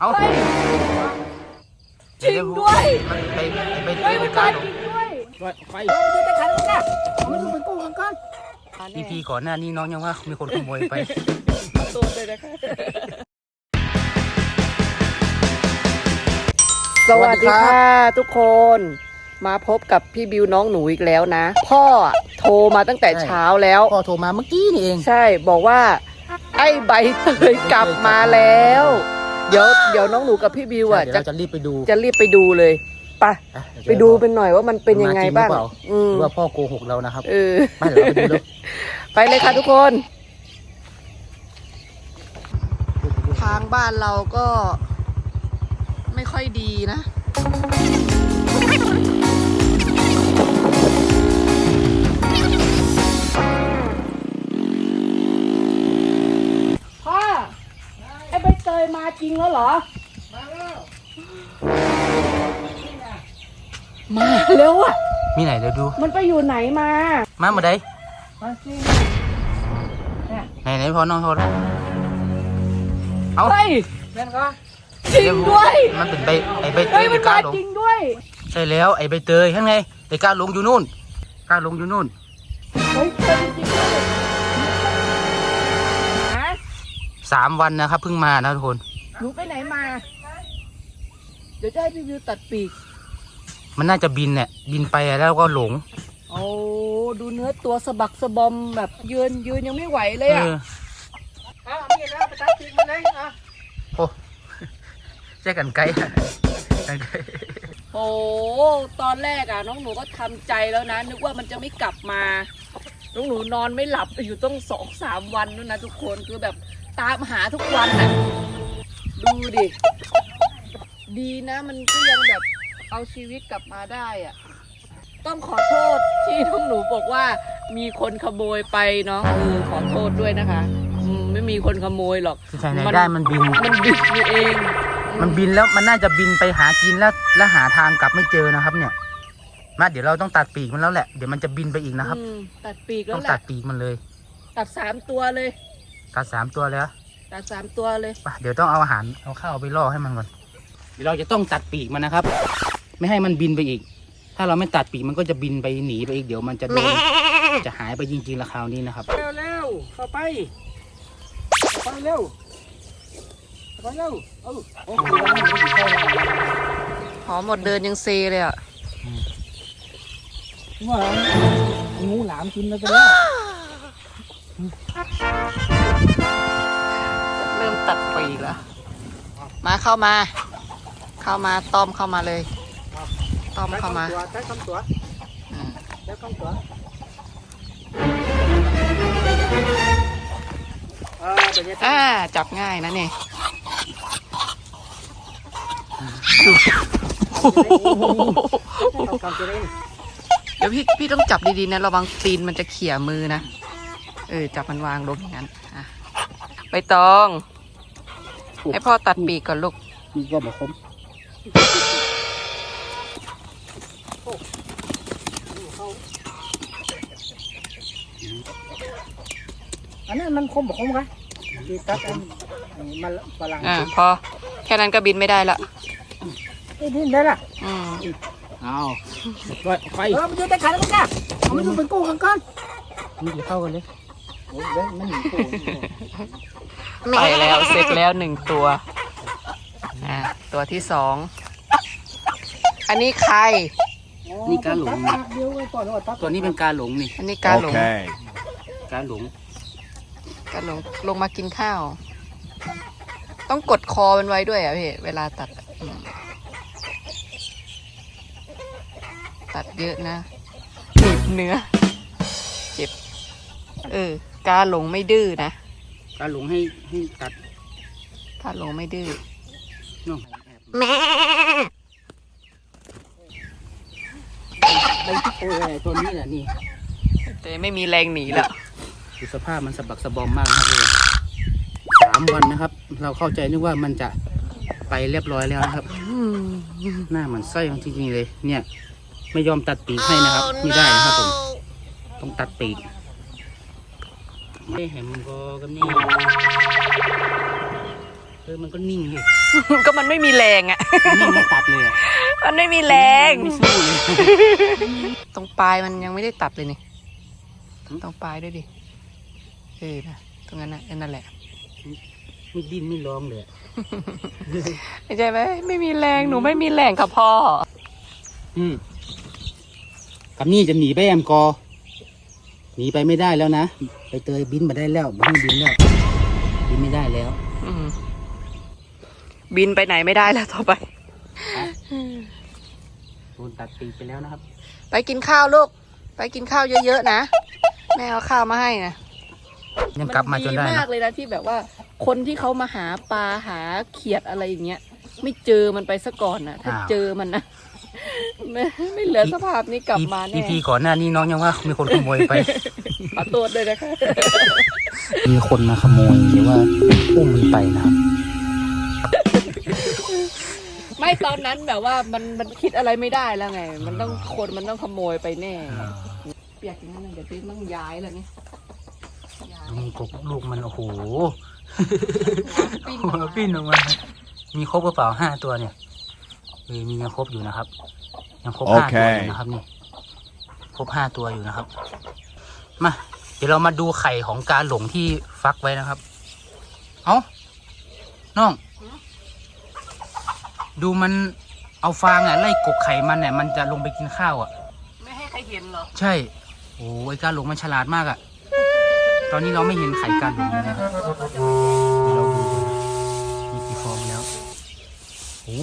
เอาเฮ้ยจริงด้วยมันไปไปเฮ้ยไปมันกามาลจงริงด้วยไฟเฮ้ยมันจะขันกันนะมันจะไปกู้กันก่อนอีพีก่อนหน้านี้น้องยังว่ามีคนขโมยไปตัวเลยนะคะสวัสดีค่ะทุกคนมาพบกับพี่บิวน้องหนูอีกแล้วนะ พ่อโทรมาตั้งแต่ใช่เช้าแล้ว พ่อโทรมาเมื่อกี้นี่เอง ใช่บอกว่า ไอ้ใบเตยกลับมาแล้ว เดี๋ยวเดี๋ยวน้องหนูกับพี่บิวอะเดี๋ยวจะเราจะรีบไปดูจะรีบไปดูเลยไปะอะไปดูเป็นหน่อยว่ามันเป็นยังไงบ้างมจริหรือเปล่อืมหรือว่าพ่อโกหกเรานะครับเออ ไม่เดี๋ยวเราไปดูเลยไปเลยค่ะทุกคน ทางบ้านเราก็ไม่ค่อยดีนะพ่ ยมาจริงแล้วเหรอ มาแล้วอะ มีไหนเดี๋ยวดู มันไปอยู่ไหนมา มาเมื่อใดมาสิไหนไหนพ่อน้องโทรแล้วเอาเฮ้ยจริงด้วย มันเป็นใบไอ้ใบเตเฮ้ยยไปมันกล้ามาลงจริงด้วย ใช่แล้วไอ้ใบเตยข้างไงไอ้กล้าลงอยู่นู่นกล้าลงอยู่นู่น เฮ้ยเจอจริงด้วย สามวันนะครับเพิ่งมานะทุกคน หนูไปไหนมา เดี๋ยวจะให้พี่วิวตัดปีก มันน่าจะบินเนี่ยบินไปแล้วก็หลงโอ้ดูเนื้อตัวสะบักสะบอมแบบยืนยืนยังไม่ไหวเลยเออะอเอาพี่นะไปตัดปีกมันเลยอะโอ้ใช่กันไกลกันไกลโอ้ตอนแรกอะ น้องหนูก็ทำใจแล้วนะนึกว่ามันจะไม่กลับมา น้องหนูนอนไม่หลับอยู่ต้องสองสามวันนู่นนะทุกคนคือแบบ ตามหาทุกวันน่ะ ดูดิ ดีนะมันก็ยังแบบเอาชีวิตกลับมาได้อะ ต้องขอโทษที่น้องหนูบอกว่า มีคนขโมยไปเนาะเออขอโทษด้วยนะคะอืมไม่มีคนขโมยหรอกที่ไหนได้มันบิน มันบิดนี่เอง มันบินแล้วมันน่าจะบินไปหากินแล้วแล้วหาทางกลับไม่เจอนะครับ เนี่ย มาเดี๋ยวเราต้องตัดปีกมันแล้วแหละ เดี๋ยวมันจะบินไปอีกนะครับ อืมตัดปีกแล้ต้อวงแหตัละดปีกมันเลย ตัดสามตัวเลย ตัดสามตัวแล้วตัดสามตัวเลยไปเดี๋ยวต้องเอาอาหารเอาข้าวไปล่อให้มันก่อนเดี๋ยวเราจะต้องตัดปีกมันนะครับ ไม่ให้มันบินไปอีก ถ้าเราไม่ตัดปีกมันก็จะบินไปหนีไปอีกเดี๋ยวมันจะโดนจะหายไปจริงๆละคราวนี้นะครับเร็วเร็วเข้าไปเข้าไปเร็วเข้าไปเร็วเออโอ้โหหอมหมดเดินยังเซเลยอะว่างูหลามกินแล้วไปแล้ว เริ่มตัดปีกแล้ว มาเข้ามา เข้ามาต้อมเข้ามาเลย ต้อมเข้ามาใช้คำตัวอืมใช้คำตัวเออเดี๋ยวจะอ่าจับง่ายนะเนี่ยต้องการจะเล่นเดี๋ยวพี่พี่ต้องจับดีๆนะระวังตีนมันจะเขี่ยมือนะ เออ จับมันวางลงอย่างนั้น อะไปตอง ให้พ่อตัดปีกก่อนลูกมีก็แบบผมอันนั้นมันคมบอกคมกันดีตัดอันนี้มันฝรั่งอ่าพอ แค่นั้นก็บินไม่ได้ละไอ้ดินได้ละอืมเอาไปไปเออมันจะแต่ขันกันจ้ะเอามันอยู่เป็นกู้กันก่อนมันจะเข้ากันเลยโอ้ยเว้ยมันหนีกู้ ไปแล้วเสร็จแล้วหนึ่งตัวอ่าตัวที่สอง อันนี้ใคร นี่การหลงตัดเดียวไว้ก่อนว่าตัดตัวนี้เป็นกาหลงนี่ อันนี้กาหลง Okay. กาหลงกาหลงลงมากินข้าว ต้องกดคอมันไว้ด้วยอะพี่เวลาตัดอะอืมตัดเยอะนะหนีบเนื้อ เจ็บ เออกาหลงไม่ดื้อนะ กาหลงให้ให้ตัดกาหลงไม่ดื้อน้องไปที่โอ้ยตัวนี้แหละนี่แต่ไม่มีแรงหนีแล้วดูสภาพมันสะบักสะบอมมากนะครับเลยสามวันนะครับ เราเข้าใจนึกว่ามันจะไปเรียบร้อยแล้วนะครับ หน้ามันไส้ของจริงๆเลย เนี่ย ไม่ยอมตัดปีกให้นะครับ ไม่ได้นะครับผม ต้องตัดปีก ไม่เห็นมันก็กับนี่เออมันก็นิ่งเลยอก็มันไม่มีแรงอะนี่ไม่ตัดเลยอะมันไม่มีแรง ไม่สู้เลยตรงปลายมันยังไม่ได้ตัดเลยนี่ตรงปลายด้วยดิ เออนะตรงนั้นนะนั่นแหละ ไม่ดิ้นไม่ร้องเลยอะไม่ใช่ไหมไม่มีแรงหนูไม่มีแรงค่ะพ่อ อืมกับนี่จะหนีไปแอมกอ หนีไปไม่ได้แล้วนะไปเตยบินมาได้แล้วไม่ต้องบินแล้วบินไม่ได้แล้ว อืมบินไปไหนไม่ได้แล้วต่อไป โดนตัดปีกไปแล้วนะครับ ไปกินข้าวลูก ไปกินข้าวเยอะๆนะ แม่เอาข้าวมาให้นะยังกลับมาจนได้มัดีนะมากเลยนะที่แบบว่า คนที่เขามาหาปลาหาเขียดอะไรอย่างเงี้ย ไม่เจอมันไปซะก่อนนะถ้าเจอมันนะ ไม่ไม่เหลือสภาพนี้กลับมาอีแน่พีก่อนหน้านี้น้องยังว่ามีคนขโมยไป ขอโทษด้วยนะคะมีคนมาขโมยหรือว่าอุ้มมันไปนะครับ ไม่ตอนนั้นแบบว่ามันมันคิดอะไรไม่ได้แล้วไง มันต้องคนมันต้องขโมยไปแน่ เปียกอย่างนั้นนะเดี๋ยวจะต้องย้ายแล้วนี่ย้ายลุงกบลูกมันโอ้โหปิ้นหัวปิ้นออกมา มีครบหรือเปล่าห้าตัวเนี่ย เออมียังครบอยู่นะครับ ยังครบห้าตัวอยู่นะครับนี่ครบห้าตัวอยู่นะครับ มา เดี๋ยวเรามาดูไข่ของกาหลงที่ฟักไว้นะครับ เอาน้อง ดูมันเอาฟางอะไล่กกไข่มันเนี่ยมันจะลงไปกินข้าวอะ ไม่ให้ใครเห็นเหรอ ใช่ โอ้ยกาหลงมันฉลาดมากอะ่ะ ตอนนี้เราไม่เห็นไข่กาหลงเลยนะครับเดี๋ยวเราดูกันมีกี่ฟองแล้วโอ้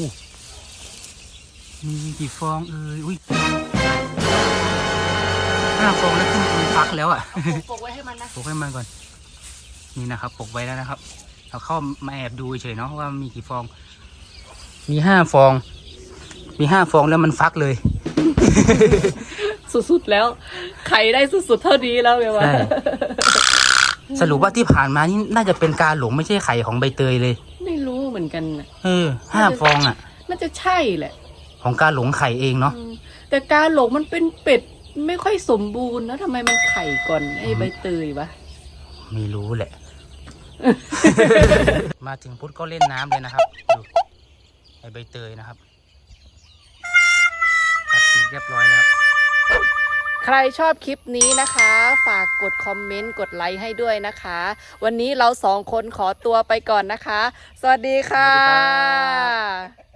มีกี่ฟองเอ้ยอุ้ยห้าฟองแล้วขึ้นมันฟักแล้วอะ่ะปกไว้ให้มันนะปกให้มันก่อน นี่นะครับปกไว้แล้วนะครับ เราเข้ามาแอบดูเฉยๆเนาะว่ามีกี่ฟอง มีห้าฟอง มีห้าฟองแล้วมันฟักเลย สุดๆแล้วใครได้สุดๆเท่านี้แล้วเบลว่าใช่สรุปว่าที่ผ่านมานี่น่าจะเป็นการหลงไม่ใช่ไข่ของใบเตยเลย ไม่รู้เหมือนกันน่ะเออห้าฟองอะน่าจะใช่แหละ ของการหลงไข่เองเนาะ อืมแต่การหลงมันเป็นเป็ดไม่ค่อยสมบูรณ์แล้วทำไมมันไข่ก่อนไอ้ใบเตยวะ ไม่รู้แหละ มาถึงพุทธก็เล่นน้ำเลยนะครับ ดูไอใบเตยนะครับตัดสีเรียบร้อยแล้ว ใครชอบคลิปนี้นะคะ ฝากกดคอมเมนต์กดไลค์ให้ด้วยนะคะ วันนี้เราสองคนขอตัวไปก่อนนะคะ สวัสดีค่ะสวัสดีครับ